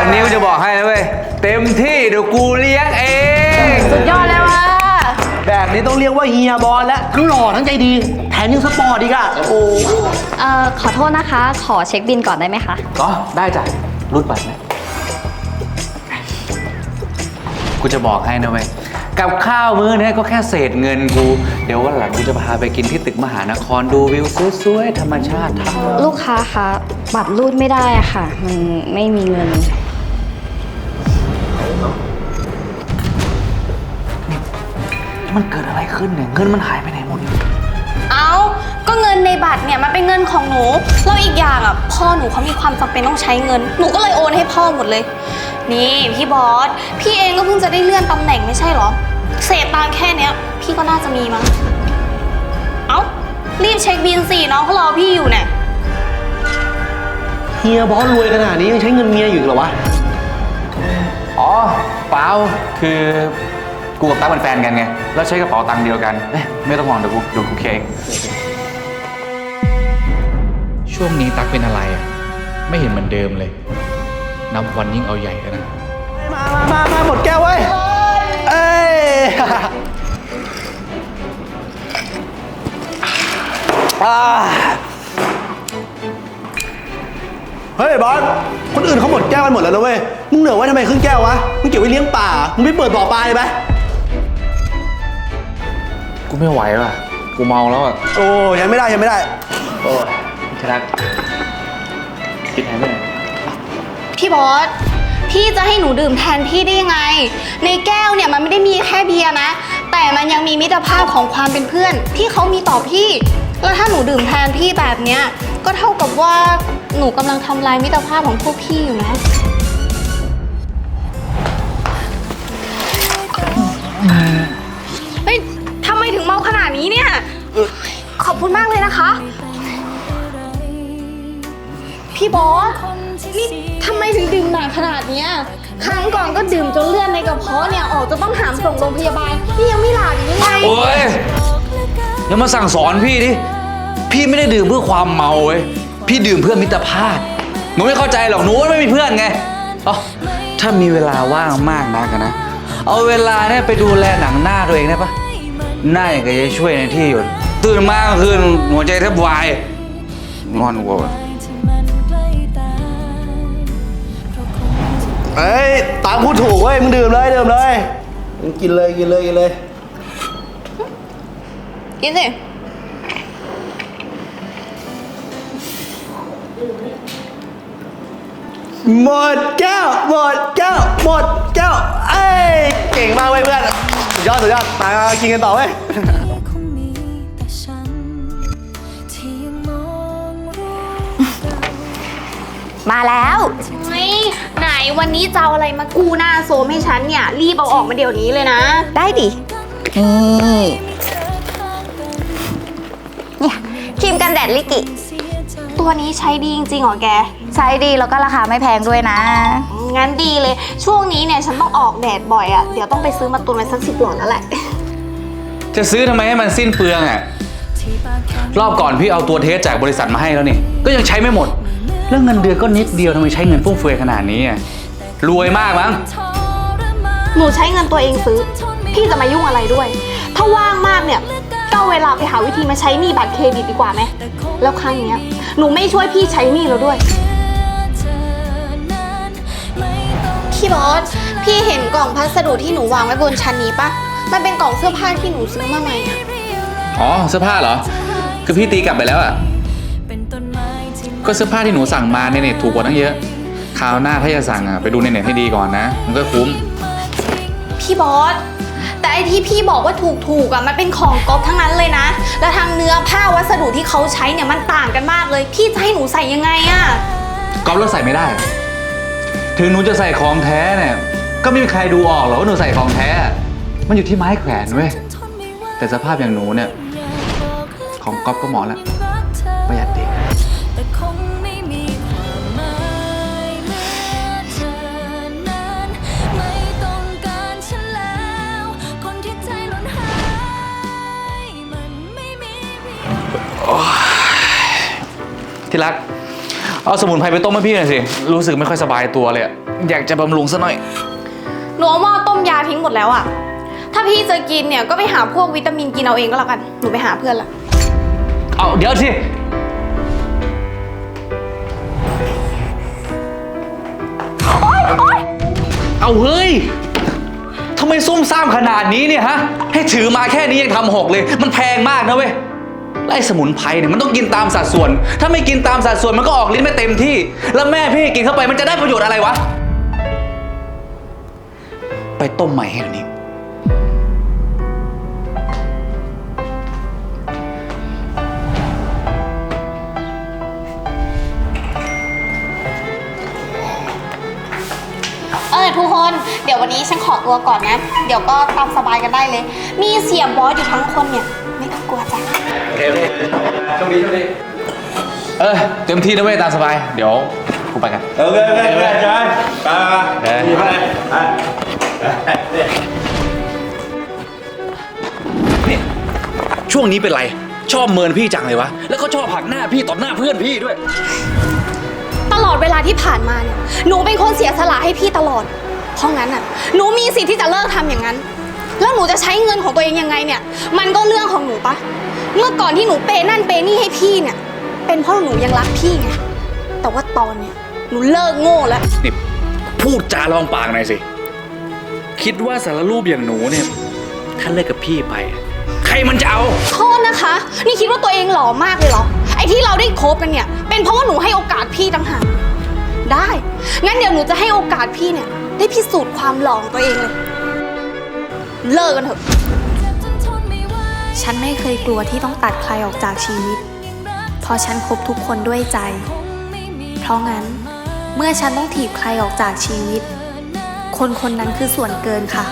วันนี้กูจะบอกให้นะเว้ย เต็มที่เดี๋ยวกูเลี้ยงเอง สุดยอดเลยว่ะแบบนี้ต้องเรียกว่าเฮียบอลแล้วทั้งหล่อทั้งใจดี แถมยังสปอร์ตอีกอะโอ้เอ่อขอโทษนะคะ ขอเช็คบินก่อนได้ไหมคะ ก็ได้จ้ะรูดบัตรนะกูจะบอกให้นะเว้ย กับข้าวมื้อเนี้ยก็แค่เศษเงินกู เดี๋ยววันหลังกูจะพาไปกินที่ตึกมหานครดูวิวสวยๆธรรมชาติทั้งลูกค้าคะบัตรรูดไม่ได้อะค่ะ มันไม่มีเงิน มันเกิดอะไรขึ้นเนี่ยเงินมันหายไปไหนหมดเนี่ยเอาก็เงินในบัตรเนี่ยมันเป็นเงินของหนูแล้วอีกอย่างอะพ่อหนูเขามีความจำเป็นต้องใช้เงิน หนูก็เลยโอนให้พ่อหมดเลย นี่พี่บอส พี่เองก็เพิ่งจะได้เลื่อนตำแหน่งไม่ใช่เหรอ เศษตังค์แค่เนี้ย พี่ก็น่าจะมีมั้ง เอารีบเช็คบินสิน้องเขารอพี่อยู่เนี่ย เฮียบอลรวยขนาดนี้ยังใช้เงินเมียอยู่อีกเหรอวะ อ๋อเปล่าคือ กูกับตั๊กเป็นแฟนกันไง แล้วใช้กระเป๋าตังค์เดียวกันเอ้ยไม่ต้องห่วงเดี๋ยวกูเดี๋ยวกูเคลียร์เองช่วงนี้ตั๊กเป็นอะไรอะ ไม่เห็นเหมือนเดิมเลย นับวันยิ่งเอาใหญ่แล้วนะมามามามาหมดแก้วเว้ย เอ้ย อ่าเฮ้ยบอส คนอื่นเขาหมดแก้วกันหมดแล้วนะเว้ย มึงเหลือไว้ทำไมครึ่งแก้ววะ มึงเก็บไว้เลี้ยงป่า มึงไม่เปิดบ่อปลาเลยไหม กูไม่ไหวว่ะ กูเมาแล้วอะ โอ้ยังไม่ได้ยังไม่ได้ โอ้ยชนะคิดแทนไม่ได้พี่บอส พี่จะให้หนูดื่มแทนพี่ได้ยังไง ในแก้วเนี่ยมันไม่ได้มีแค่เบียร์นะ แต่มันยังมีมิตรภาพของความเป็นเพื่อน ที่เขามีต่อพี่ แล้วถ้าหนูดื่มแทนพี่แบบเนี้ย ก็เท่ากับว่าหนูกำลังทำลายมิตรภาพของพวกพี่อยู่นะ พี่บอส นี่ทำไมถึงดื่มหนักขนาดเนี้ย ครั้งก่อนก็ดื่มจนเลือดในกระเพาะเนี่ยออกจะต้องหามส่งโรงพยาบาล นี่ยังไม่หลับอีกหรือไงโอ้ยอย่ามาสั่งสอนพี่ดิ พี่ไม่ได้ดื่มเพื่อความเมาเว้ย พี่ดื่มเพื่อมิตรภาพ หนูไม่เข้าใจหรอก หนูไม่มีเพื่อนไงอ๋อถ้ามีเวลาว่างมากนักอะนะ เอาเวลาเนี่ยไปดูแลหนังหน้าตัวเองได้ปะหน้าอย่างกับจะช่วยในที่หยดตื่นมากคือหัวใจแทบวาย นอนวัว เอ้ยตามพูดถูกเว้ยมึงดื่มเลยดื่มเลยมึงกินเลยกินเลยกินเลยกินสิหมดแก้วหมดแก้วหมดแก้วเอ้ยเก่งมากเว้ยเพื่อนสุดยอดสุดยอดมากินกันต่อเว้ยคงมีแต่ฉัน ที่ยังมองรูปเก่ามาแล้วเฮ้ยไหน วันนี้จะเอาอะไรมากูหน้าโซมให้ฉันเนี่ย รีบเอาออกมาเดี๋ยวนี้เลยนะ ได้ดิ นี่เนี่ยครีมกันแดดลิกิ ตัวนี้ใช้ดีจริงๆเหรอแก ใช้ดีแล้วก็ราคาไม่แพงด้วยนะ งั้นดีเลย ช่วงนี้เนี่ยฉันต้องออกแดดบ่อยอะ่ะ เดี๋ยวต้องไปซื้อมาตุนไว้สักสิบหลอดแล้วแหละ จะซื้อทำไมให้มันสิ้นเปลืองอะ รอบก่อนพี่เอาตัวเทสจากบริษัทมาให้แล้วนี่ ก็ยังใช้ไม่หมดเรื่องเงินเดือนก็นิดเดียวทำไมใช้เงินฟุ่มเฟือยขนาดนี้อะ รวยมากมั้ง หนูใช้เงินตัวเองซื้อ พี่จะมายุ่งอะไรด้วย ถ้าว่างมากเนี่ยก็เอาเวลาไปหาวิธีมาใช้หนี้บัตรเครดิตดีกว่าไหม แล้วครั้งเนี้ยหนูไม่ช่วยพี่ใช้หนี้แล้วด้วย พี่บอส พี่เห็นกล่องพัสดุที่หนูวางไว้บนชั้นนี้ปะ มันเป็นกล่องเสื้อผ้าที่หนูซื้อมาใหม่อะอ๋อเสื้อผ้าเหรอ คือพี่ตีกลับไปแล้วอะเป็นต้นไม้ที่ก็เสื้อผ้าที่หนูสั่งมาในเน็ตถูกกว่าตั้งเยอะ คราวหน้าถ้าจะสั่งอะไปดูในเน็ตให้ดีก่อนนะ มันก็คุ้ม พี่บอส แต่ไอที่พี่บอกว่าถูกถูกๆอะมันเป็นของก๊อปทั้งนั้นเลยนะ แล้วทางเนื้อผ้าวัสดุที่เขาใช้เนี่ยมันต่างกันมากเลย พี่จะให้หนูใส่ยังไงอะก๊อฟแล้วใส่ไม่ได้ ถึงหนูจะใส่ของแท้เนี่ย ก็ไม่มีใครดูออกหรอกว่าหนูใส่ของแท้ มันอยู่ที่ไม้แขวนเว้ยทนไม่ไหวแต่สภาพอย่างหนูเนี่ยอยากบอกให้ของก๊อฟก็เหมาะแล้ว ที่รัก เอาสมุนไพรไปต้มให้พี่หน่อยสิ รู้สึกไม่ค่อยสบายตัวเลยอะอยากจะบำรุงซะหน่อย หนูเอาหม้อต้มยาทิ้งหมดแล้วอะถ้าพี่จะกินเนี่ยก็ไปหาพวกวิตามินกินเอาเองก็แล้วกัน หนูไปหาเพื่อนละ เอาเดี๋ยวสิ เอาเฮ้ย ทำไมซุ่มซ่ามขนาดนี้เนี่ยฮะ ให้ถือมาแค่นี้ยังทำหกเลย มันแพงมากนะเว้ย แล้วไอสมุนไพรเนี่ยมันต้องกินตามสัดส่วน ถ้าไม่กินตามสัดส่วนมันก็ออกลิ้นไม่เต็มที่ แล้วแม่พี่กินเข้าไปมันจะได้ประโยชน์อะไรวะ ไปต้มใหม่ให้เดี๋ยนี้เออทุกคน เดี๋ยววันนี้ฉันขอตัวก่อนนะ เดี๋ยวก็ตามสบายกันได้เลย มีเสียบอสอยู่ทั้งคนเนี่ย ไม่ต้องกลัวจ้ะ เออเต็มที่นะเว้ยตามสบาย เดี๋ยวกูไปกัน โอเคโอเคโอเคใช่ไปไปไปไปไปนี่ช่วงนี้เป็นไร ชอบเมินพี่จังเลยวะ แล้วก็ชอบผลักหน้าพี่ต่อหน้าเพื่อนพี่ด้วย ตลอดเวลาที่ผ่านมาเนี่ย หนูเป็นคนเสียสละให้พี่ตลอด เพราะงั้นอะ หนูมีสิทธิ์ที่จะเลิกทำอย่างนั้น แล้วหนูจะใช้เงินของตัวเองยังไงเนี่ย มันก็เรื่องของหนูปะ เมื่อก่อนที่หนูเปย์นั่นเปย์นี่ให้พี่เนี่ย เป็นเพราะหนูยังรักพี่ไง แต่ว่าตอนเนี่ยหนูเลิกโง่แล้ว นี่พูดจาลองปากหน่อยสิ คิดว่าสารรูปอย่างหนูเนี่ย ถ้าเลิกกับพี่ไป ใครมันจะเอา โทษนะคะ นี่คิดว่าตัวเองหล่อมากเลยเหรอ ไอ้ที่เราได้คบกันเนี่ย เป็นเพราะว่าหนูให้โอกาสพี่ต่างหาก ได้ งั้นเดี๋ยวหนูจะให้โอกาสพี่เนี่ย ได้พิสูจน์ความหล่อของตัวเองเลย เลิกกันเถอะ ฉันไม่เคยกลัวที่ต้องตัดใครออกจากชีวิต เพราะฉันคบทุกคนด้วยใจ เพราะงั้นเมื่อฉันต้องถีบใครออกจากชีวิต คนคนนั้นคือส่วนเกินค่ะ